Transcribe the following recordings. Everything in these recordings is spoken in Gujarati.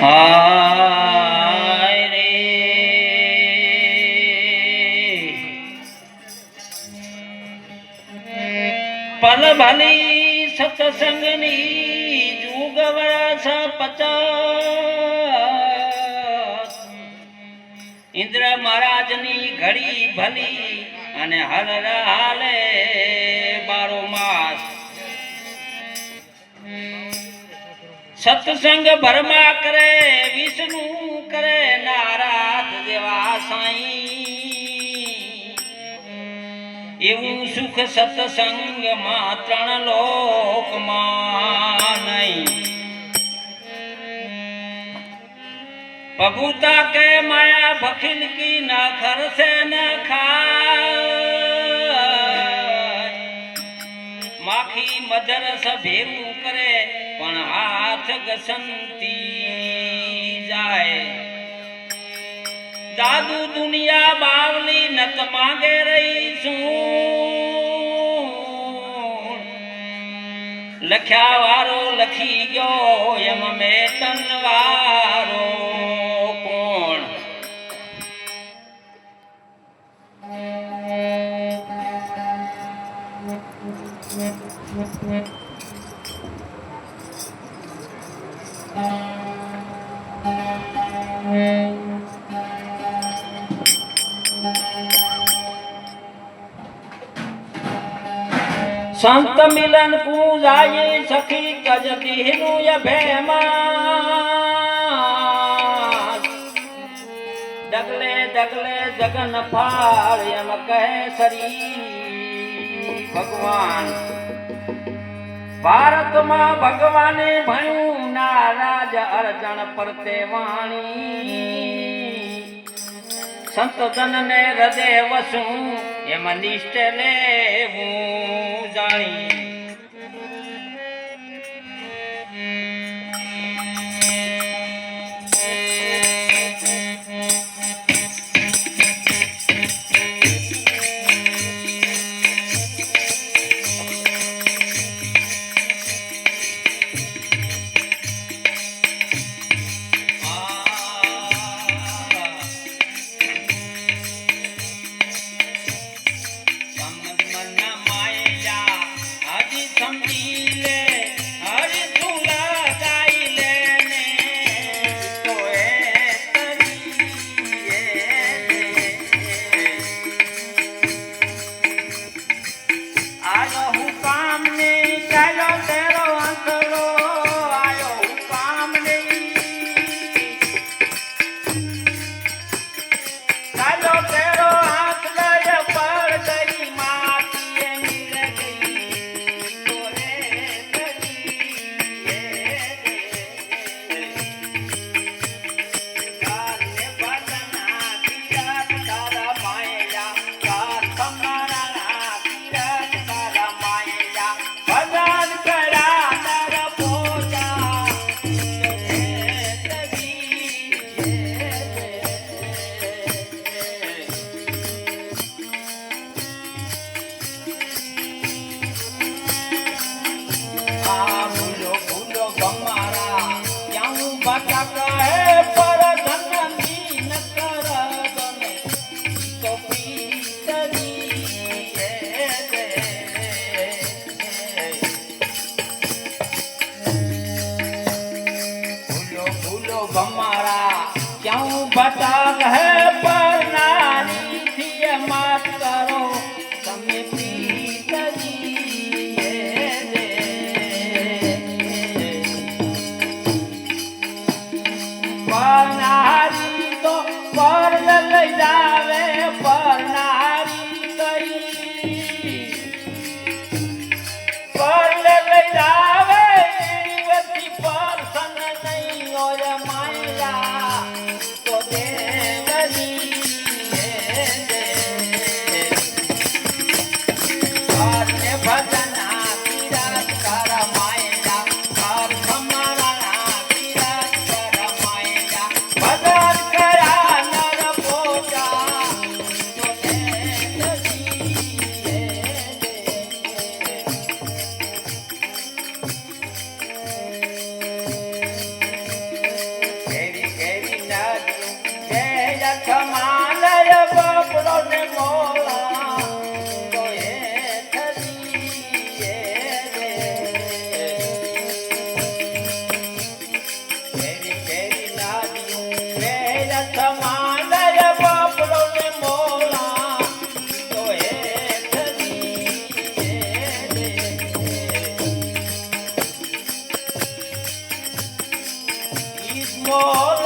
હાય રે. પલ ભલી સત્સંગની જુગ વરસ પચાસ ઇન્દ્ર મહારાજની ઘડી ભલી અને હર હાલે સત્સંગ ભરમા કરે, વિષ્ણુ કરે, નારાજ દેવા સાઈ. એવું સુખ સત્સંગમાં ત્રણ લોકમાં નહીં. પગુતા કે માયા ભખિલ કી ન ખરસે ન ખા માખી મધર સભેરું કરે હાથ જાય. દાદુ દુનિયા બાવલી નત માંગે રહીશું લખ્યા વારો લખી ગયો એમ મેં તન કોણ? સંત મિલન પૂજાય સખી કજ દીનું ભેમા ડગલે ડગલે જગન ફાળ એમ કહે શ્રી ભગવાન. ભારતમાં ભગવાને ભણ્યું નારાજ અર્જણ પરતે વાણી. સંત જનને હૃદય વસું એમ નિષ્ઠ લેવું જાણી. Thank you. மகள யாரே பா বল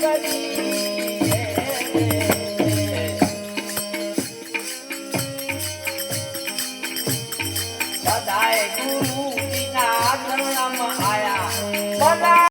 Thank you.